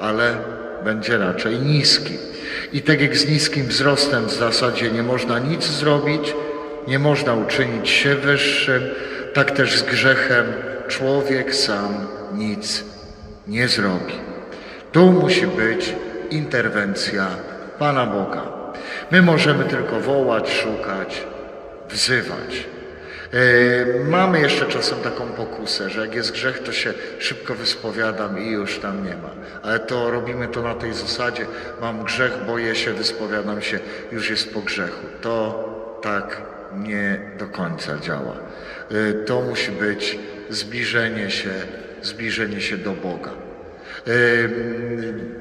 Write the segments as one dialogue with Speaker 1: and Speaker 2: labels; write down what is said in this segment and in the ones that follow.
Speaker 1: ale będzie raczej niski. I tak jak z niskim wzrostem w zasadzie nie można nic zrobić, nie można uczynić się wyższym, tak też z grzechem człowiek sam nic nie zrobi. Tu musi być interwencja Pana Boga. My możemy tylko wołać, szukać, wzywać. Yy, Mamy jeszcze czasem taką pokusę, że jak jest grzech, to się szybko wyspowiadam i już tam nie ma. Ale to robimy to na tej zasadzie. Mam grzech, boję się, wyspowiadam się, już jest po grzechu. To tak nie do końca działa. Yy, To musi być zbliżenie się, zbliżenie się do Boga.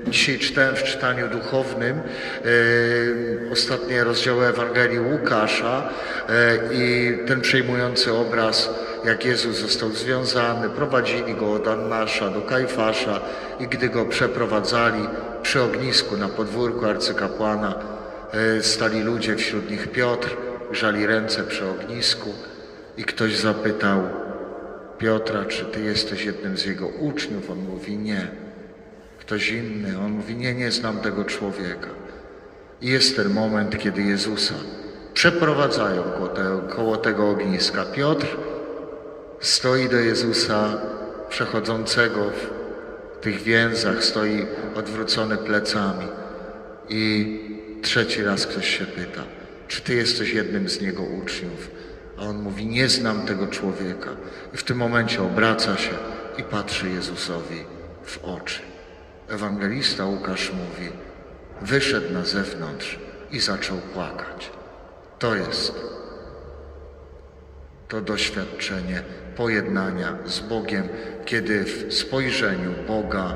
Speaker 1: Dzisiaj czytałem w czytaniu duchownym ym, ostatnie rozdziały Ewangelii Łukasza y, i ten przejmujący obraz, jak Jezus został związany, prowadzili go od Annasza do Kajfasza i gdy go przeprowadzali przy ognisku na podwórku arcykapłana, y, stali ludzie, wśród nich Piotr, grzali ręce przy ognisku i ktoś zapytał, Piotra, czy ty jesteś jednym z jego uczniów? On mówi nie. Ktoś inny. On mówi nie, nie znam tego człowieka. I jest ten moment, kiedy Jezusa przeprowadzają koło tego, koło tego ogniska. Piotr stoi do Jezusa przechodzącego w tych więzach, stoi odwrócony plecami. I trzeci raz ktoś się pyta, czy ty jesteś jednym z niego uczniów? A on mówi, nie znam tego człowieka. I w tym momencie obraca się i patrzy Jezusowi w oczy. Ewangelista Łukasz mówi, wyszedł na zewnątrz i zaczął płakać. To jest to doświadczenie pojednania z Bogiem, kiedy w spojrzeniu Boga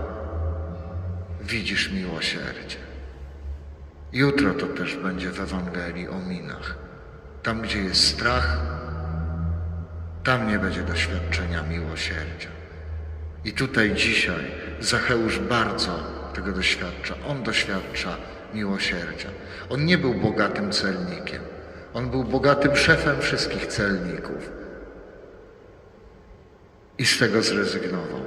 Speaker 1: widzisz miłosierdzie. Jutro to też będzie w Ewangelii o minach. Tam, gdzie jest strach, tam nie będzie doświadczenia miłosierdzia. I tutaj dzisiaj Zacheusz bardzo tego doświadcza. On doświadcza miłosierdzia. On nie był bogatym celnikiem. On był bogatym szefem wszystkich celników. I z tego zrezygnował.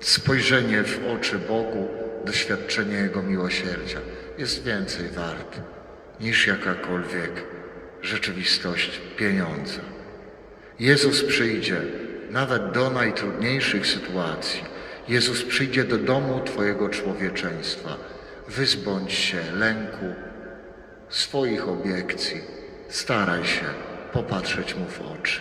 Speaker 1: Spojrzenie w oczy Bogu, doświadczenie Jego miłosierdzia jest więcej wart niż jakakolwiek rzeczywistość pieniądza. Jezus przyjdzie nawet do najtrudniejszych sytuacji. Jezus przyjdzie do domu Twojego człowieczeństwa. Wyzbądź się lęku, swoich obiekcji. Staraj się popatrzeć Mu w oczy.